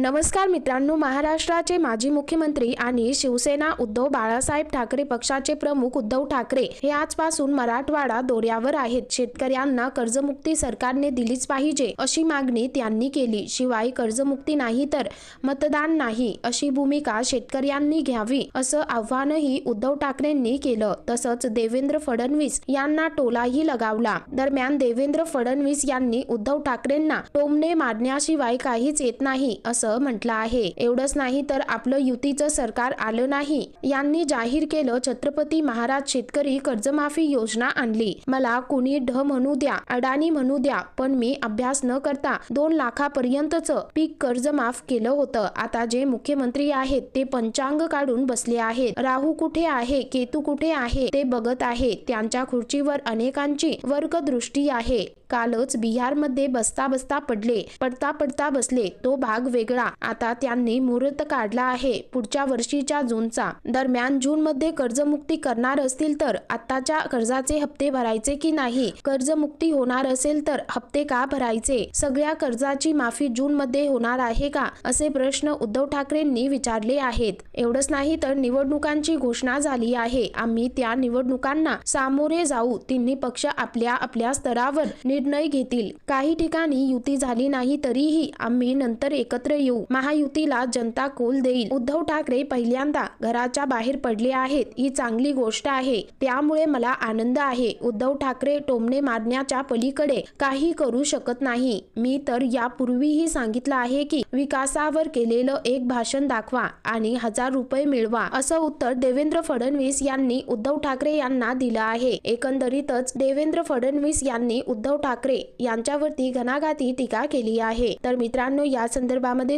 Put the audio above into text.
नमस्कार मित्रांनो महाराष्ट्राचे माजी मुख्यमंत्री आणि शिवसेना उद्धव बाळासाहेब ठाकरे पक्षाचे प्रमुख उद्धव ठाकरे हे आजपासून मराठवाडा दौऱ्यावर आहेत. शेतकऱ्यांना कर्जमुक्ती सरकारने दिलीच पाहिजे अशी मागणी त्यांनी केली. शिवाय कर्जमुक्ती नाही तर मतदान नाही अशी भूमिका शेतकऱ्यांनी घ्यावी असं आव्हानही उद्धव ठाकरेंनी केलं. तसंच देवेंद्र फडणवीस यांना टोलाही लगावला. दरम्यान देवेंद्र फडणवीस यांनी उद्धव ठाकरेंना टोमणे मारण्याशिवाय काहीच येत नाही असं म्हटलं आहे. एवढंच नाही तर आपलं युतीचं सरकार आलं नाही. यांनी जाहीर केलं छत्रपती महाराज शेतकरी कर्जमाफी योजना आणली. मला कुणी ढ म्हणू द्या अडाणी म्हणू द्या पण मी अभ्यास न करता दोन लाखापर्यंतच पीक कर्ज माफ केलं होतं. आता जे मुख्यमंत्री आहेत ते पंचांग काढून बसले आहेत. राहू कुठे आहे केतू कुठे आहे ते बघत आहे. त्यांच्या खुर्चीवर अनेकांची वर्गदृष्टी आहे. कालच बिहारमध्ये बसता बसता पडले पडता पडता बसले. तो भाग वेगळा आता त्यांनी मुहूर्त काढला आहे. पुढच्या वर्षीच्या जूनचा. दरम्यान जून मध्ये कर्जमुक्ती करणार असतील तर आताच्या कर्जाचे हप्ते भरायचे की नाही? कर्जमुक्ती होणार असेल तर हप्ते का भरायचे? सगळ्या कर्जाची माफी जून मध्ये होणार आहे का? असे प्रश्न उद्धव ठाकरेंनी विचारले आहेत. एवढंच नाही तर निवडणुकांची घोषणा झाली आहे. आम्ही त्या निवडणुकांना सामोरे जाऊ. तिन्ही पक्ष आपल्या आपल्या स्तरावर निर्णय घेतील. काही ठिकाणी युती झाली नाही तरीही आम्ही नंतर एकत्र येऊ महायुतीला जनता कोल देईल. उद्धव ठाकरे पहिल्यांदा घराच्या बाहेर पडले आहेत. ही चांगली गोष्ट आहे. त्यामुळे मला आनंद आहे. उद्धव ठाकरे टोमणे मारण्याच्या पलीकडे काही करू शकत नाही. मी तर यापूर्वीही सांगितलं आहे की विकासावर केलेलं एक भाषण दाखवा आणि हजार रुपये मिळवा असं उत्तर देवेंद्र फडणवीस यांनी उद्धव ठाकरे यांना दिलं आहे. एकंदरीतच देवेंद्र फडणवीस यांनी उद्धव ठाकरे यांच्यावरती घणाघाती टीका केली आहे. तर मित्रांनो या संदर्भामध्ये